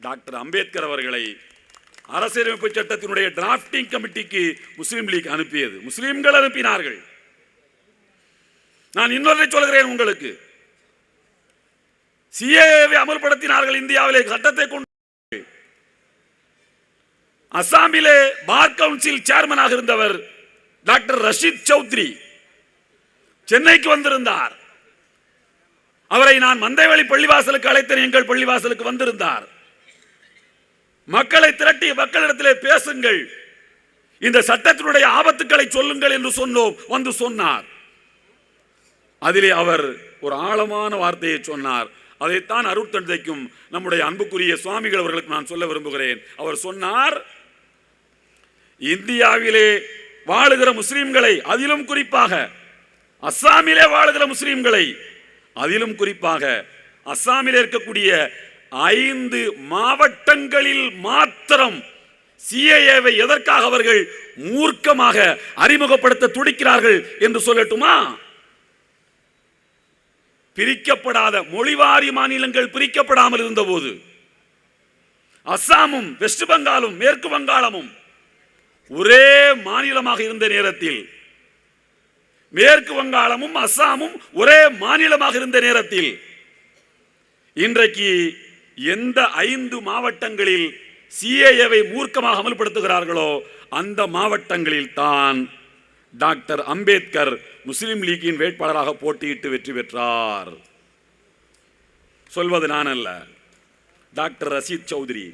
Doctor Ambedkar அவர்களை அரசியலமைப்பு சட்டத்தினுடைய டிராஃப்டிங் கமிட்டிக்கு முஸ்லீம் லீக் அனுப்பியது. முஸ்லீம்கள் அனுப்பினார்கள். நான் இன்னொன்றை சொல்கிறேன் உங்களுக்கு. சிஏவை அமல்படுத்தினார்கள் இந்தியாவிலே சட்டத்தை கொண்டு அசாமிலே பார் கவுன்சில் சேர்மனாக இருந்தவர் டாக்டர் ரஷீத் சௌத்ரி சென்னைக்கு வந்திருந்தார். அவரை நான் மந்தைவெளி பள்ளிவாசலுக்கு அழைத்தேன். எங்கள் பள்ளிவாசலுக்கு வந்திருந்தார். மக்களை திரட்டி மக்களிடத்திலே பேசுங்கள். இந்த சட்டத்தினுடைய ஆபத்துக்களை சொல்லுங்கள் என்று சொன்னோம் வந்து சொன்னார். அதிலே அவர் ஒரு ஆழமான வார்த்தையை சொன்னார். அதைத்தான் அருட்தந்தைக்கும் நம்முடைய அன்புக்குரிய சுவாமிகள் அவர்களுக்கு நான் சொல்ல விரும்புகிறேன். அவர் சொன்னார் இந்தியாவிலே வாழுகிற முஸ்லீம்களை அதிலும் குறிப்பாக அஸ்ஸாமிலே வாழுகிற முஸ்லீம்களை அதிலும் குறிப்பாக அஸ்ஸாமிலே இருக்கக்கூடிய ஐந்து மாவட்டங்களில் மாத்திரம் சிஏஏவை எதற்காக அவர்கள் மூர்க்கமாக அறிமுகப்படுத்த துடிக்கிறார்கள் என்று சொல்லட்டுமா? பிரிக்கப்படாத மொழிவாரி மாநிலங்கள் பிரிக்கப்படாமல் இருந்தபோது அஸ்ஸாமும் வெஸ்ட் பெங்காலும் மேற்கு வங்காளமும் ஒரே மாநிலமாக இருந்த நேரத்தில் மேற்கு வங்காளமும் அஸ்ஸாமும் ஒரே மாநிலமாக இருந்த நேரத்தில் இன்றைக்கு எந்த ஐந்து மாவட்டங்களில் சிஏஏவை மூர்க்கமாக அமல்படுத்துகிறார்களோ அந்த மாவட்டங்களில் தான் டாக்டர் அம்பேத்கர் முஸ்லிம் லீக்கின் வேட்பாளராக போட்டியிட்டு வெற்றி பெற்றார். சொல்வது நான் அல்ல. டாக்டர் ரஷீத் சௌத்ரி